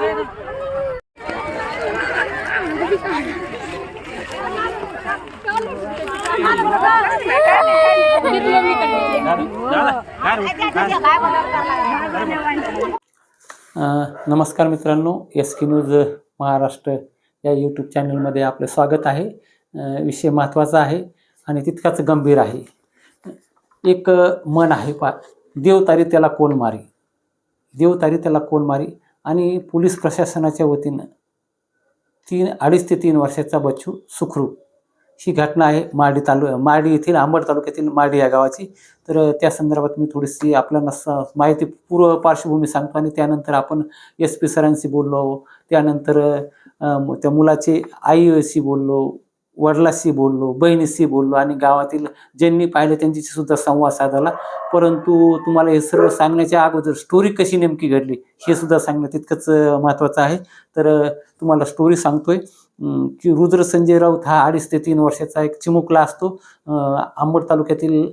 नमस्कार मित्रांनो एस के न्यूज महाराष्ट्र या यूट्यूब चॅनलमध्ये आपलं स्वागत आहे. विषय महत्त्वाचा आहे आणि तितकाच गंभीर आहे. एक मन आहे पा देवतारी त्याला कोण मारी? देवतारी त्याला कोण मारी? आणि पोलीस प्रशासनाच्या वतीनं तीन अडीच ते तीन वर्षाचा बच्चू सुखरूप ही घटना आहे मार्डी तालु मार्डी येथील आंबड तालुक्यातील मार्डी या गावाची. तर त्या संदर्भात मी थोडीशी आपल्याला स माहिती पूर्व पार्श्वभूमी सांगतो आणि त्यानंतर आपण एस पी सरांशी बोललो. त्यानंतर त्या मुलाचे आईशी बोललो. वडिलाशी बोललो बहिणीशी बोललो आणि गावातील ज्यांनी पाहिलं त्यांच्याशी सुद्धा संवाद साधला. परंतु तुम्हाला हे सर्व सांगण्याच्या अगोदर स्टोरी कशी नेमकी घडली हे सुद्धा सांगणं तितकंच महत्त्वाचं आहे. तर तुम्हाला स्टोरी सांगतोय. की रुद्र संजय राऊत हा अडीच ते तीन वर्षाचा एक चिमुकला असतो. अं, अंबड तालुक्यातील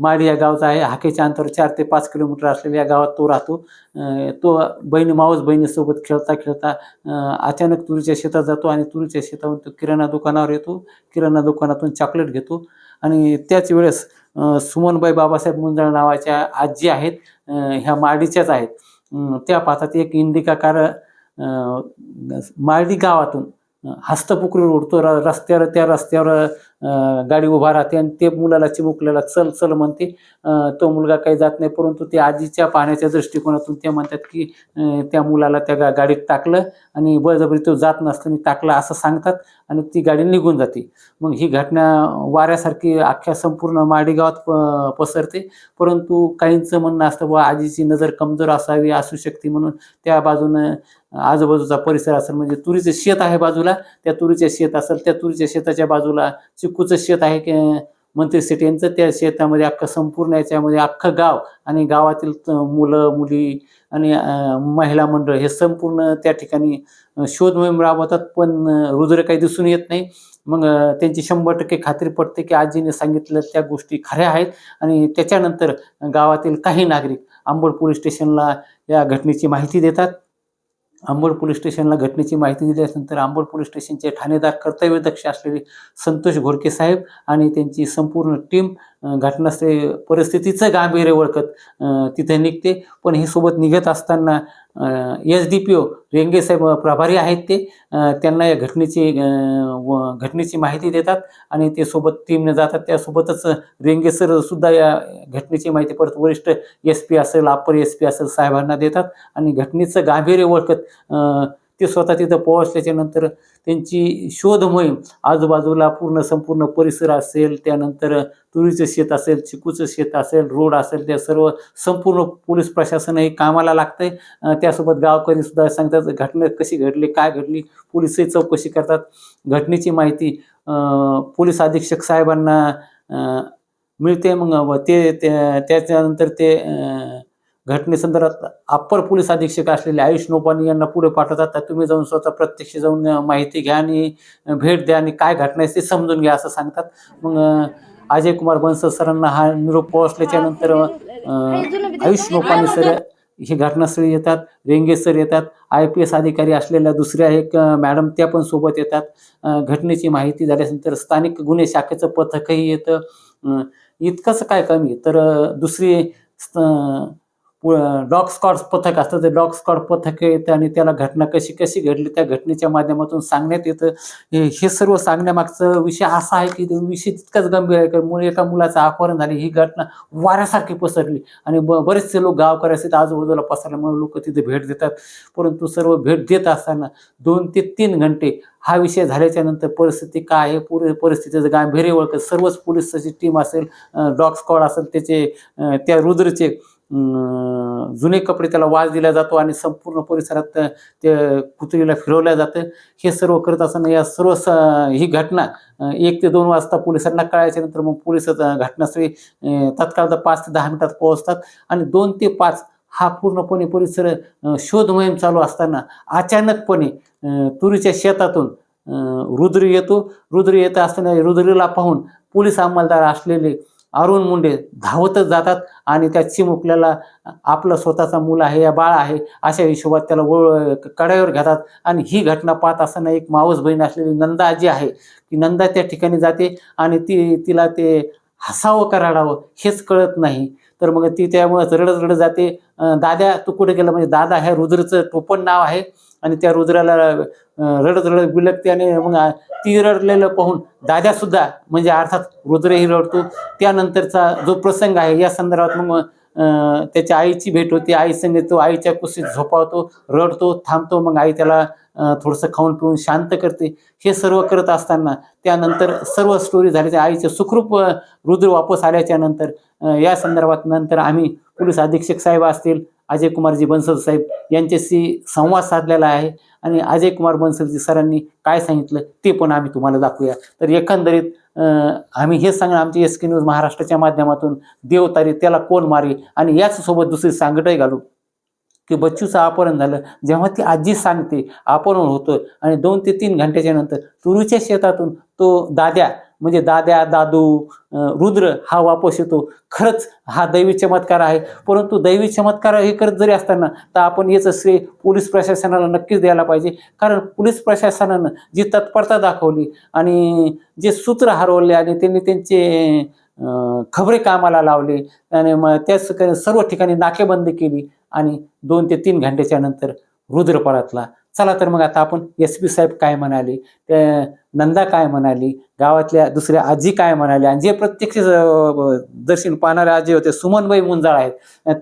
माडी या गावचा आहे. हाकेच्या अंतर चार ते पाच किलोमीटर असलेल्या या गावात तो राहतो. तो बहीण मावस बहिणीसोबत खेळता खेळता अचानक तुरीच्या शेतात जातो आणि तुरीच्या शेतावरून तो किराणा दुकानावर येतो. किराणा दुकानातून चॉकलेट घेतो. आणि त्याच वेळेस सुमनबाई बाबासाहेब मुंजळ नावाच्या आजी आहेत. ह्या माडीच्याच आहेत. त्या पाहतात एक इंडिका कार अं, मार्डी गावातून हस्तपुकरी उडतो र रस्त्यावर त्या रस्त्यावर गाडी उभा राहते आणि ते मुलाला चिमुकल्याला चल चल म्हणते. तो मुलगा काही जात नाही परंतु ते आजीच्या पाहण्याच्या दृष्टिकोनातून ते म्हणतात की त्या मुलाला त्या गा गाडीत टाकलं आणि बळजबरी तो जात नसताना टाकला असं सांगतात आणि ती गाडी निघून जाते. मग ही घटना वाऱ्यासारखी अख्ख्या संपूर्ण माडेगावात पसरते. परंतु काहींचं म्हणणं असतं बुवा आजीची नजर कमजोर असावी असू शकते म्हणून त्या बाजूनं आजूबाजूचा परिसर असेल म्हणजे तुरीचं शेत आहे बाजूला त्या तुरीच्या शेत असेल त्या तुरीच्या शेताच्या बाजूला चिकूचं शेत आहे की मंत्री सेट यांचं त्या शेतामध्ये अख्खा संपूर्ण याच्यामध्ये अख्खं गाव आणि गावातील त- मुलं मुली आणि महिला मंडळ हे संपूर्ण त्या ठिकाणी शोध मोहीम राबवतात. पण रुद्र काही दिसून येत नाही. मग त्यांची शंभर टक्के खात्री पडते की आजीने सांगितलं त्या गोष्टी खऱ्या आहेत. आणि त्याच्यानंतर गावातील काही नागरिक आंबोड पोलीस स्टेशनला या घटनेची माहिती देतात. आंबोड पोलीस स्टेशनला घटनेची माहिती दिली असल्यानंतर आंबोड पोलीस स्टेशनचे ठाणेदार कर्तव्यदक्ष असलेले संतोष घोडके साहेब आणि त्यांची संपूर्ण टीम घटनास्थळी परिस्थितीचं गांभीर्य ओळखत तिथे निघते. पण हे सोबत निघत असताना एस डी पी ओ रेंगे साहेब प्रभारी आहेत ते. त्यांना या घटनेची व- घटनेची माहिती देतात आणि ते सोबत टीमने जातात. त्यासोबतच रेंगे सर सुद्धा या घटनेची माहिती परत वरिष्ठ एस पी असेल अप्पर एस पी असेल साहेबांना देतात आणि घटनेचं गांभीर्य ओळखत ते स्वतः तिथं पोहोचल्याच्या नंतर त्यांची शोध मोहीम आजूबाजूला पूर्ण संपूर्ण परिसर असेल त्यानंतर तुरीचं शेत असेल चिकूचं शेत असेल रोड असेल त्या सर्व संपूर्ण पोलीस प्रशासन हे कामाला लागतंय. त्यासोबत गावकरी सुद्धा सांगतात घटना कशी घडली काय घडली पोलिसही चौकशी करतात. घटनेची माहिती पोलीस अधीक्षक साहेबांना मिळते. मग ते त्या- त्याच्यानंतर ते घटनेसंदर्भात अप्पर पोलीस अधीक्षक असलेले आयुष नोपानी यांना पुढे पाठवतात. तर तुम्ही जाऊन स्वतः प्रत्यक्ष जाऊन माहिती घ्या आणि भेट द्या आणि काय घटना आहे ते समजून घ्या असं सांगतात. मग अजय कुमार बन्सल सरांना हा निरोप पोहोचल्याच्या नंतर आयुष नोपानी सर ही. घटनास्थळी येतात रेंगे सर येतात आय पी एस अधिकारी असलेल्या दुसऱ्या एक मॅडम त्या पण सोबत येतात. घटनेची माहिती झाल्यानंतर स्थानिक गुन्हे शाखेचं पथकही येतं. इतकंच काय कमी? तर दुसरी डॉग स्कॉट पथक असतं. ते डॉग स्कॉट पथक येतं आणि त्याला घटना कशी कशी घडली? त्या घटनेच्या माध्यमातून सांगण्यात येतं. हे हे सर्व सांगण्यामागचं विषय असा आहे की विषय तितकाच गंभीर आहे. की मुळे एका मुलाचं अपहरण झाली. ही घटना वाऱ्यासारखी पसरली. आणि ब बरेचसे लोक गावकरी असतात. आजूबाजूला पसरल्यामुळे लोक तिथे भेट देतात. परंतु सर्व भेट देत असताना दोन ते तीन घंटे हा विषय झाल्याच्यानंतर परिस्थिती काय आहे? पूर्ण परिस्थितीचं गांभीर्य ओळखत सर्वच पोलिसाची टीम असेल डॉग स्कॉड असेल त्याचे त्या रुद्रचे जुने कपडे त्याला वाज दिला जातो आणि संपूर्ण परिसरात ते कुत्रीला फिरवलं जातं. हे सर्व करत असताना या सर्व स ही घटना एक ते दोन वाजता पोलिसांना कळायच्या नंतर मग पोलीस घटनास्थळी अं, तत्काळ पाच ते दहा मिनिटात पोहोचतात आणि दोन ते पाच हा पूर्णपणे परिसर शोध मोहीम चालू असताना अचानकपणे तुरीच्या शेतातून रुद्र येतो. रुद्र येत असताना रुद्रीला पाहून पोलीस अंमलदार असलेले अरुण मुंडे धावतच जातात आणि त्या चिमुकल्याला आपलं स्वतःचा मूल आहे या बाळ आहे अशा हिशोबात त्याला ओळ कड्यावर घेतात. आणि ही घटना पाहत असताना एक मावस बहीण असलेली नंदा आजी आहे की नंदा त्या ठिकाणी जाते आणि ती तिला ते हसावं का रडावं हेच कळत नाही. तर मग ती त्यामुळं रडत रडत जाते. दाद्या तू कुठे गेला? म्हणजे दादा ह्या रुद्रचं टोपण नाव आहे. आणि त्या रुद्राला रडत रडत बिलकते आणि मग ती रडलेलं पाहून दादासुद्धा म्हणजे अर्थात रुद्रही रडतो. त्यानंतरचा जो प्रसंग आहे या संदर्भात मग त्याच्या आईची भेट होते. आई संगे तो आईच्या कुशीत झोपावतो रडतो थांबतो मग आई त्याला थोडंसं खाऊन पिऊन शांत करते. हे सर्व करत असताना त्यानंतर सर्व स्टोरी झाली त्या आईचे सुखरूप रुद्र वापस आल्याच्यानंतर या संदर्भात नंतर आम्ही पोलीस अधीक्षक साहेब असतील अजय कुमारजी बन्सल साहेब यांच्याशी संवाद साधलेला आहे. आणि अजय कुमार बन्सलजी सरांनी काय सांगितलं ते पण आम्ही तुम्हाला दाखवूया. तर एकंदरीत आम्ही हे सांगणं आमची एस के न्यूज महाराष्ट्राच्या माध्यमातून देवतारी त्याला कोण मारे? आणि याचसोबत दुसरी सांगटही घालू. की बच्चूचं अपहरण झालं. जेव्हा ती आजी सांगते अपहरण होतं. आणि दोन ते तीन घंट्याच्या नंतर तुरीच्या शेतातून तो दाद्या म्हणजे दाद्या दादू रुद्र हा वापस येतो. खरंच हा दैवी चमत्कार आहे. परंतु दैवी चमत्कार हे करत जरी असताना तर आपण याचं श्रेय पोलीस प्रशासनाला नक्कीच द्यायला पाहिजे. कारण पोलीस प्रशासनानं जी तत्परता दाखवली आणि जे सूत्र हरवले आणि त्यांनी त्यांचे खबरे कामाला लावले आणि मग त्याच सर्व ठिकाणी नाकेबंदी केली आणि दोन ते तीन घंट्याच्या नंतर रुद्र परतला. चला तर मग आता आपण एस पी साहेब काय म्हणाले? त्या नंदा काय म्हणाली? गावातल्या दुसऱ्या आजी काय म्हणाल्या आणि जे प्रत्यक्ष दर्शन पाहणारे आजी होते सुमनबाई मुंजाळ आहेत.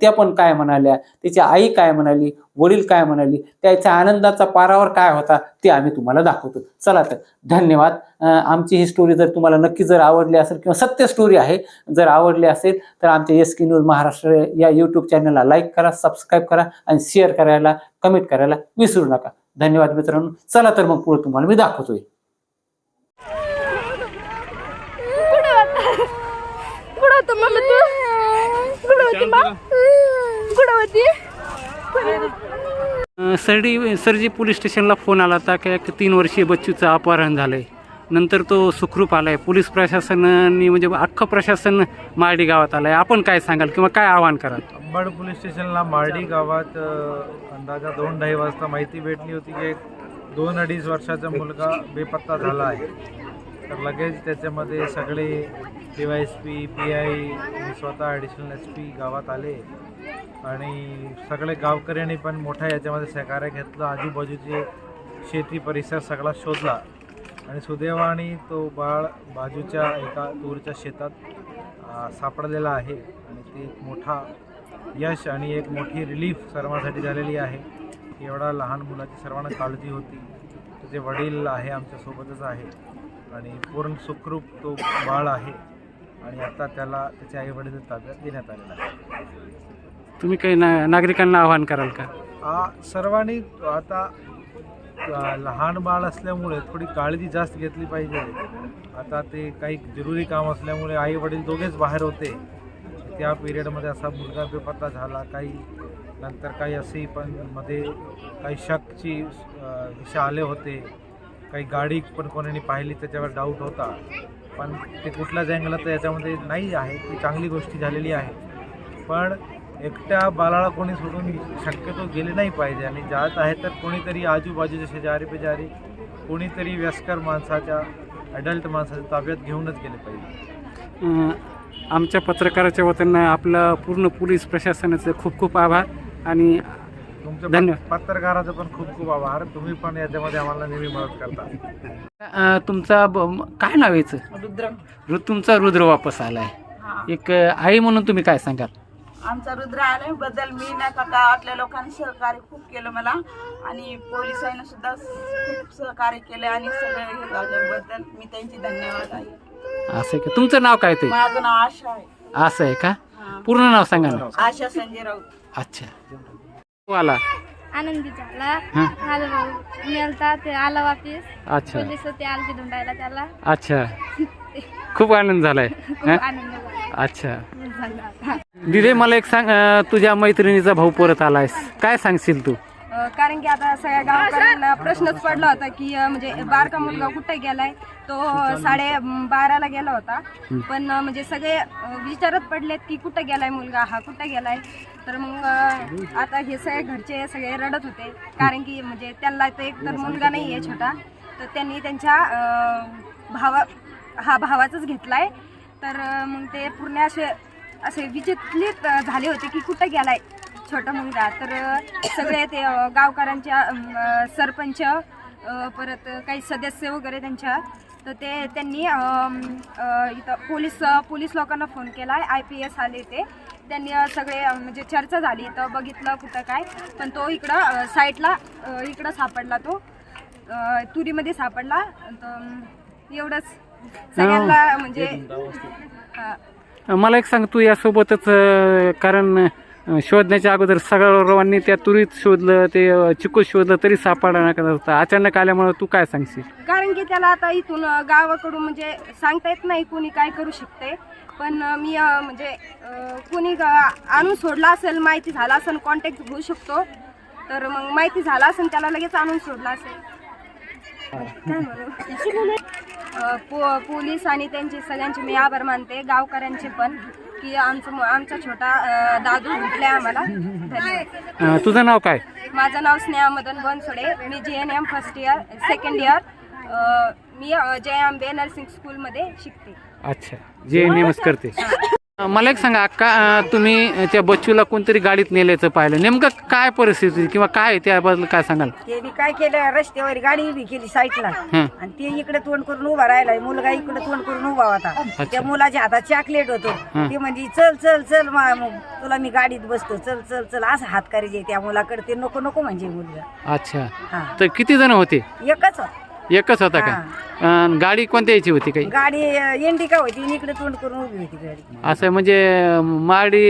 त्या पण काय म्हणाल्या? त्याची आई काय म्हणाली? वडील काय म्हणाली? त्याच्या आनंदाचा पारावर काय होता ते आम्ही तुम्हाला दाखवतो. चला तर धन्यवाद. आमची ही स्टोरी जर तुम्हाला नक्की जर आवडली असेल किंवा सत्य स्टोरी आहे जर आवडली असेल तर आमच्या एस के न्यूज महाराष्ट्र या यूट्यूब चॅनलला लाईक करा सबस्क्राईब करा आणि शेअर करायला कमेंट करायला विसरू नका. धन्यवाद मित्रांनो. चला तर मग पुढे तुम्हाला मी दाखवतोय. सरडी सरजी पोलीस स्टेशनला फोन आला होता की एक तीन वर्षीय बच्चूचं अपहरण झालंय. नंतर तो सुखरूप आलाय. पोलीस प्रशासनाने म्हणजे अख्खं प्रशासन मार्डी गावात आलंय. आपण काय सांगाल किंवा काय आवाहन कराल? अंबड पोलीस स्टेशनला मार्डी गावात अ, अंदाजा दोन ढाई वाजता माहिती भेटली होती की एक दोन अडीच वर्षाचा मुलगा बेपत्ता झाला आहे. तर लगेच त्याच्यामध्ये सगळे D Y S P P I मी स्वतः ॲडिशनल एस पी गावात आले. आणि सगळे गावकऱ्यांनी पण मोठ्या याच्यामध्ये सहकार्य घेतलं. आजूबाजूचे शेती परिसर सगळा शोधला. आणि सुदैवाने तो बाळ बाजूच्या एका तूरच्या शेतात सापडलेला आहे. आणि ते एक मोठा यश आणि एक मोठी रिलीफ सर्वांसाठी झालेली आहे. एवढा लहान मुलाची सर्वांना काळजी होती. त्याचे वडील आहे आमच्यासोबतच आहे. आणि पूर्ण सुखरूप तो बाळ आहे. आणि आता त्याला त्याच्या आई वडील ताब्यात देण्यात आलेला आहे. तुम्ही काही ना नागरिकांना आवाहन कराल का? आ, सर्वांनी आता लहान बाळ असल्यामुळे थोडी काळजी जास्त घेतली पाहिजे. आता ते काही जरुरी काम असल्यामुळे आई वडील दोघेच बाहेर होते. त्या पिरियडमध्ये असा मुलगा बेपत्ता झाला काही नंतर काही असे पण मध्ये काही शकची दिशा आले होते. काही गाडी पण कोणाने पाहिली त्याच्यावर डाऊट होता. पण ते कुठलाच अँगल तर याच्यामध्ये नाही आहे. ती चांगली गोष्टी झालेली आहे. पण एकट्या बाळाला कोणी सोडून शक्यतो गेले नाही पाहिजे. आणि जात आहे तर कोणीतरी आजूबाजूच्या शेजारी पेजारी कोणीतरी व्यस्कर माणसाच्या अडल्ट माणसाच्या ताब्यात घेऊनच गेले पाहिजे. आमच्या पत्रकाराच्या वतीनं आपलं पूर्ण पोलीस प्रशासनाचं खूप खूप आभार. आणि तुमच्या धन्यवाद. पत- पत्रकाराचं पण खूप खूप आभार. तुम्ही पण याच्यामध्ये आम्हाला नेहमी मदत करता. अं, तुमचा ब- काय नाव यायचं रुद्र. रु तुमचा रुद्र वापस आलाय. हा. एक अं, आई म्हणून तुम्ही काय सांगाल? आमचा रुद्र आल्याबद्दल मी नाही का गावातल्या लोकांनी सहकार्य खूप केलं मला. आणि पोलिसांनी सुद्धा खूप सहकार्य केलं आणि सगळं हे झाल्याबद्दल मी त्यांची धन्यवाद आहे. असं आहे का? तुमचं नाव काय ते? माझं नाव आशा आहे. असं आहे का? हा. पूर्ण नाव सांगा ना. आशा संजय राऊत. अच्छा. आला? आनंदी झाला. हा. माझा भाऊ मेलता ते आला वापिस. अच्छा. पोलीस होते आलते धुंडायला त्याला. अच्छा. खूप आनंद झालाय खूप हा? आनंद झाला अच्छा. झाला दिदे मला एक सांग अं, तुझ्या मैत्रिणीचा भाऊ परत आलायस. काय सांगशील तू? कारण की आता सगळ्या गावकऱ्यांना प्रश्नच पडला होता की म्हणजे बारका मुलगा कुठे गेलाय? तो साडे बाराला गेला होता. पण म्हणजे सगळे विचारत पडलेत की कुठं गेलाय मुलगा? हा कुठं गेलाय? तर मग आता हे सगळे घरचे सगळे रडत होते. कारण की म्हणजे त्यांना तर एक तर मुलगा नाही आहे छोटा. तर त्यांनी त्यांच्या भावा हा भावाचाच घेतलाय. तर मग ते पूर्ण असे असे विचित्रित झाले होते की कुठं गेलाय? छोटा मुलगा. तर सगळे ते गावकऱ्यांच्या सरपंच परत काही सदस्य वगैरे त्यांच्या. तर ते त्यांनी इथं पोलीस पोलीस लोकांना फोन केला आय पी एस आले ते. त्यांनी सगळे म्हणजे चर्चा झाली. तर बघितलं कुठं काय. पण तो इकडं साईडला इकडं सापडला तो. तुरीमध्ये सापडला. तर एवढंच. सगळ्यांना म्हणजे हा. मला एक सांग तू यासोबतच कारण शोधण्याच्या अगोदर सगळ्यांनी त्या तुरीत शोधलं ते अं, चिकूत शोधलं तरी सापडा करत होता अचानक आल्यामुळे तू काय सांगशील? कारण की त्याला आता इथून गावाकडून म्हणजे सांगता येत नाही कोणी काय करू शकते. पण मी म्हणजे कोणी ग- आणून सोडला असेल माहिती झाला असेल कॉन्टॅक्ट होऊ शकतो. तर मग माहिती झाला असेल त्याला लगेच आणून सोडला असेल. काय पो पोलीस आणि त्यांचे सगळ्यांचे मी आभार मानते गावकऱ्यांचे पण. की आमचं आमचा छोटा दादू भेटलाय आम्हाला. धन्यवाद. अं, तुझं नाव काय? माझं नाव स्नेहा मदन बनसोडे. मी J N M first year second year मी अ, जय आंबे नर्सिंग स्कूलमध्ये शिकते. अच्छा. जे नेमच करते. मला एक सांगा अक्का तुम्ही त्या बच्चूला कोणतरी गाडीत नेल्याचं पाहिलं? नेमकं काय परिस्थिती किंवा काय त्याबद्दल काय सांगाल? ते मी काय केलं? रस्त्यावर गाडी उभी केली साईडला. हं. आणि ते इकडे तोंड करून उभा राहिलाय. मुलगा इकडे तोंड करून उभा होता. त्या मुलाच्या हातात चॉकलेट होतो. हं. ते म्हणजे चल चल चल मा- मग तुला मी गाडीत बसतो. चल चल चल. असं हात करायचे त्या मुलाकडे ते नको नको म्हणजे मुलगा. अच्छा. हा. तर किती जण होते? एकच होता. एकच होता का? अं, गाडी कोणत्या याची होती काही? गाडी इंडिका होती आणि इकडे तोंड करून उभी होती गाडी. असं म्हणजे माडी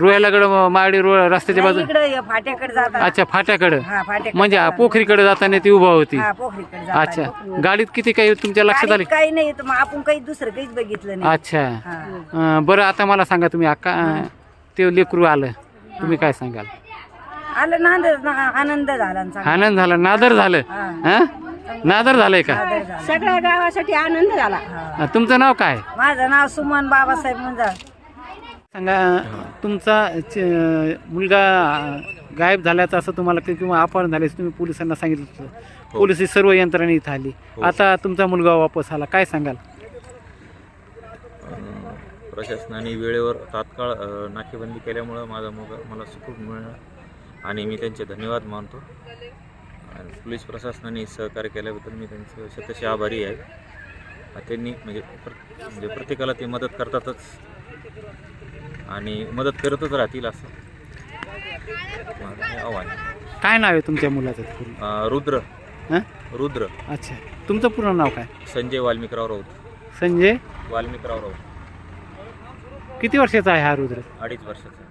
रोयालाकडं माडी रो रस्त्याच्या बाजू इकडे फाट्याकडे अच्छा फाट्याकडं. हा फाट्याकडे म्हणजे. पोखरीकडे जाताना ती उभा होती. हा पोखरीकडे. अच्छा. गाडीत किती काही तुमच्या लक्षात आले? गाडीत काही नाही तर मग आपण काही दुसरं काहीच बघितलं नाही. अच्छा. हा. अं, बरं आता मला सांगा तुम्ही अक्का अं, ते लेकरू आलं तुम्ही काय सांगाल? आलं ना ना- आनंद झाला. आनंद झाला नादर झालं. हा? नादर झालंय का? सगळ्या गावासाठी आनंद झाला. तुमचं नाव काय? माझं नाव सुमन बाबासाहेब मुंजाळ. सांगा तुमचा च- मुलगा गायब झाल्याचं असं तुम्हाला कि- किंवा अपहरण झाल्याचं तुम्ही पोलिसांना सांगितलं पोलीस ही सर्व यंत्रणा इथं आली. आता तुमचा मुलगा वापस आला. काय सांगाल? प्रशासनाने वेळेवर तात्काळ अं, नाकेबंदी केल्यामुळं माझा मुलगा मला सुखरूप मिळाला. आणि मी त्यांचे धन्यवाद मानतो. आणि पोलीस प्रशासनाने सहकार्य केल्याबद्दल मी त्यांचं शतशी आभारी आहे. त्यांनी म्हणजे प्र म्हणजे प्रत्येकाला ते मदत करतातच. आणि मदत करतच राहतील असं हे आव्हान आहे. काय नाव आहे तुमच्या मुलाचं? पूर्ण? अं, रुद्र. हं? रुद्र. अच्छा. तुमचं पूर्ण नाव काय? संजय वाल्मिकराव राऊत. संजय? वाल्मिकराव राऊत. किती वर्षाचा आहे हा रुद्र? अडीच वर्षाचा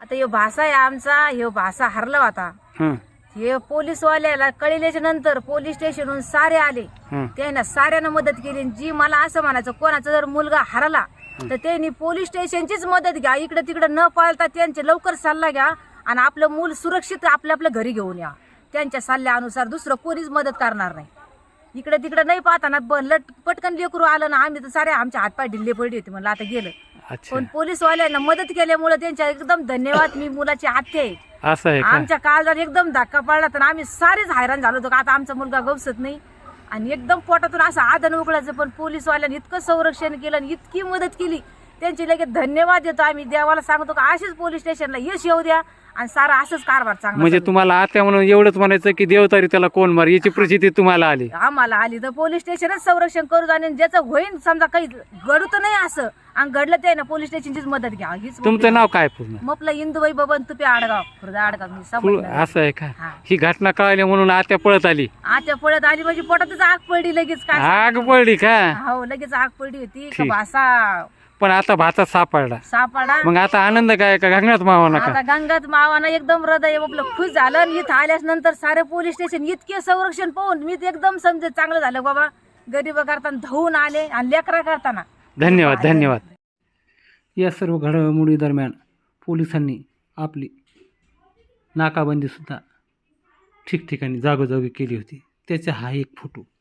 आता ह्यो भाषा आहे आमचा. ह्यो भाषा हरला होता. हं. हे पोलीसवाल्याला कळल्याच्या नंतर पोलीस स्टेशनहून सारे आले. हं. त्यानं साऱ्यांना मदत केली जी मला असं म्हणायचं कोणाचा जर मुलगा हरला तर त्यांनी पोलीस स्टेशनचीच मदत घ्या. इकडे तिकडे न पाळता त्यांचे लवकर सल्ला घ्या आणि आपलं मूल सुरक्षित आपल्या आपल्या घरी घेऊन या. त्यांच्या सल्ल्यानुसार दुसरं कोणीच मदत करणार नाही. इकडे तिकडे नाही पाहताना ब- लट पटकन लेकरू आलं ना आम्ही तर सारे आमच्या हातपाय ढिल्ले पडले होते म्हणलं आता गेलं. अच्छा. पण पोलीसवाल्यांना मदत केल्यामुळे त्यांच्या एकदम धन्यवाद मी मुलाची आत्या आहे. असं आहे का? आमच्या काळजात एकदम धक्का पडला तर आम्ही सारेच हैराण झालो होतो का आता आमचा मुलगा गवसत नाही. आणि एकदम पोटातून असं आदन उकळायचं पण पोलीसवाल्यांनी इतकं संरक्षण केलं आणि इतकी मदत केली. त्यांची लगेच धन्यवाद देतो. आम्ही देवाला सांगतो का असेच पोलीस स्टेशनला यश येऊ द्या आणि सारा असंच कारभार चांगला म्हणजे. तुम्हाला आत्या म्हणून एवढंच म्हणायचं की देवतारी त्याला कोण मार याची प्रचिती तुम्हाला आली. आम्हाला आली तर पोलीस स्टेशनच संरक्षण करू आणि ज्याचं होईन समजा काही घडू तर नाही असं. आणि घडलं ते ना पोलीस स्टेशनचीच मदत घ्या. हीच तुमचं नाव काय पूर्ण? मपलं इंदुबाई बबन तुपे आडगाव. खुर्द आडगाव मी पूर्ण- समजलं असं आहे का? हा. ही घटना कळाली म्हणून आत्या पळत आली. आता पळत आली म्हणजे पोटातच आग पडली लगेच. काय आग पडली का? हो लगेच आग पडली होती. का ठीक. भासा पण आता भातात सापडला. सापाडा. मग आता आनंद काय का गंगात मावा नका आता गंगात मावानं एकदम हृदय आपलं खुश झालं आणि इथं आल्यास नंतर सारे पोलीस स्टेशन इतके संरक्षण पाहून मी ते एकदम समजे चांगलं झालं बाबा. गरीब करताना धावून आले आणि लेकरा करताना. धन्यवाद धन्यवाद. या सर्व घडामोडी दरम्यान पोलिसांनी आपली नाकाबंदीसुद्धा ठिकठिकाणी जागोजागी केली होती. त्याचा हा एक फोटो.